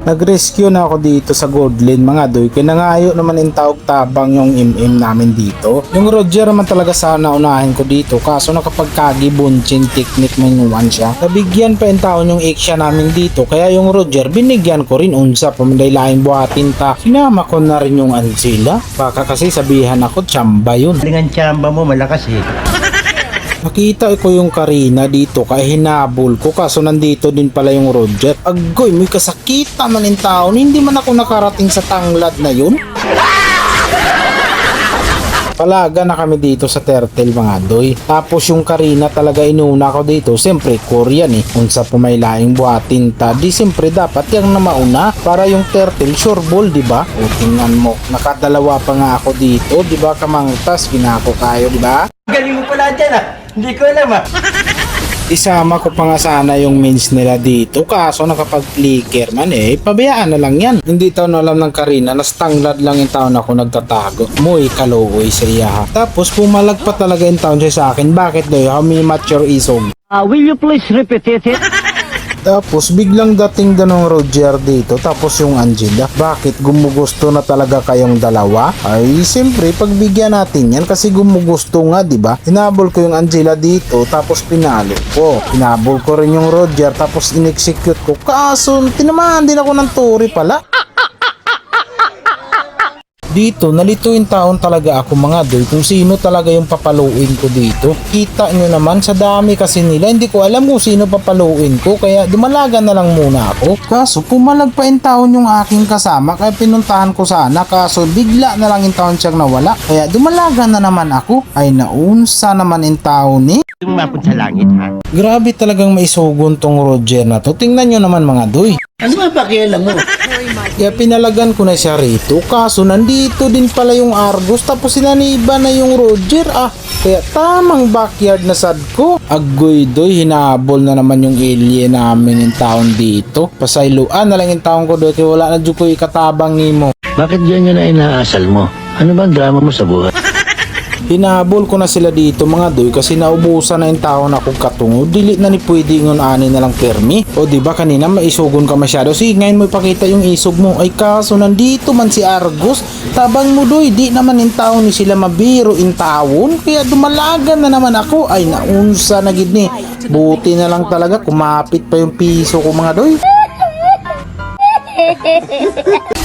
Nag-rescue na ako dito sa Goldlin mga doy. Kinangayo naman in tawag tabang yung MM namin dito. Yung Roger naman talaga sana unahin ko dito. Kaso nakapagkagi bunchin technique minuan siya. Nabigyan pa in taon yung eksya namin dito. Kaya yung Roger binigyan ko rin unsa pamanday laing buhatin ta. Sinama ko na rin yung Ansila. Baka kasi sabihan ako tsamba yun. Galingan tsamba mo, malakas eh. Nakita ko yung Karina dito kaya hinabol ko kaso nandito din pala yung Roger. Agoy, may kasakita man in taon. Hindi man ako nakarating sa tanglad na yun. Palaga na kami dito sa Turtle mga doy. Tapos yung Karina talaga inuna ko dito. Siyempre, Korean eh. Unsa pumaylaing buhatin ta. Di siyempre dapat yung na para yung Turtle sure ball, di ba? O tingnan mo, nakadalawa pa nga ako dito. Di ba kamangtas, ginako kayo, di ba? Galing mo pala dyan ah. Hindi ko alam ah. Isama ko pa nga sana yung mains nila dito kaso nakapag-flicker man eh, pabayaan na lang yan. Hindi tao na alam ng Karina na stanglad lang yung taon ako nagtatago. Muy kaluoy sa iya ha. Tapos pumalag pa talaga yung taon siya sa akin. Bakit daw? How many mature isog? Uh, will you please repeat it? Tapos biglang dating daw ng Roger dito tapos yung Angela. Bakit gumugusto na talaga kayong dalawa? Ay siyempre pagbigyan natin yan kasi gumugusto nga di ba? Hinabol ko yung Angela dito tapos pinalo ko. Hinabol ko rin yung Roger tapos in-execute ko. Kaso tinamaan din ako ng turi pala. Dito, nalito yung taon talaga ako mga doy kung sino talaga yung papaluin ko dito. Kita nyo naman, sa dami kasi nila, hindi ko alam kung sino papaluin ko, kaya dumalaga na lang muna ako. Kaso, pumalag pa yung taon yung aking kasama, kaya pinuntahan ko sana, kaso bigla na lang yung taon siyang nawala. Kaya dumalaga na naman ako, ay naunsa naman yung taon ni. Yung mapun sa langit ha. Grabe talagang maisugon tong Roger na to. Tingnan nyo naman mga doy. Ano ba pakialam mo? Kaya pinalagan ko na siya rito. Kaso nandito din pala yung Argos tapos sinaniba na yung Roger ah. Kaya tamang backyard na sad ko. Agoy doy, hinabol na naman yung alien namin yung taon dito. Pasayluan na lang yung taon ko doy kaya wala na dyan ko ikatabang nimo. Bakit ganyan na inaasal mo? Ano ba ang drama mo sa buhay? Hinabol ko na sila dito mga doy kasi naubusan na yung taon akong katungo. Dili na ni pwede ngon ani na lang permi. O di ba kanina maisugon ka masyado. Sige ngayon mo ipakita yung isog mo. Ay kaso nandito man si Argos. Tabang mo doy, di naman in taon ni sila mabiro in taon. Kaya dumalagan na naman ako. Ay naunsa na gid ni. Buti na lang talaga kumapit pa yung piso ko mga doy.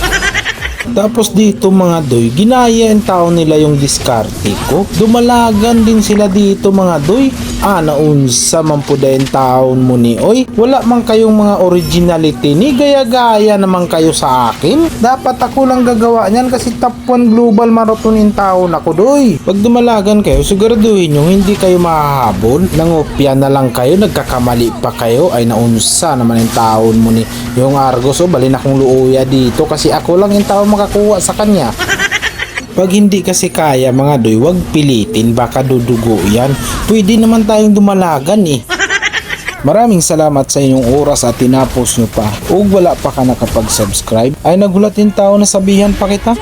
Tapos dito mga doy, ginaya yung tao nila yung diskarte ko. Dumalagan din sila dito mga doy. Ah, naunsa man po yung taon mo ni oy. Wala man kayong mga originality ni gaya-gaya naman kayo sa akin. Dapat ako lang gagawa niyan kasi top 1 global marathon in taon ako doy. Pag dumalagan kayo, siguraduhin nyo hindi kayo mahahabol. Nangopya na lang kayo, nagkakamali pa kayo. Ay naunsa naman yung taon mo ni yung Argos. O balin akong luuya dito kasi ako lang yung taon makakuha sa kanya. Pag hindi kasi kaya mga doy, wag pilitin, baka dudugo yan. Pwede naman tayong dumalagan eh. Maraming salamat sa inyong oras at tinapos nyo pa. Ug wala pa ka nakapag-subscribe, ay nagulat yung tao na sabihan pa kita.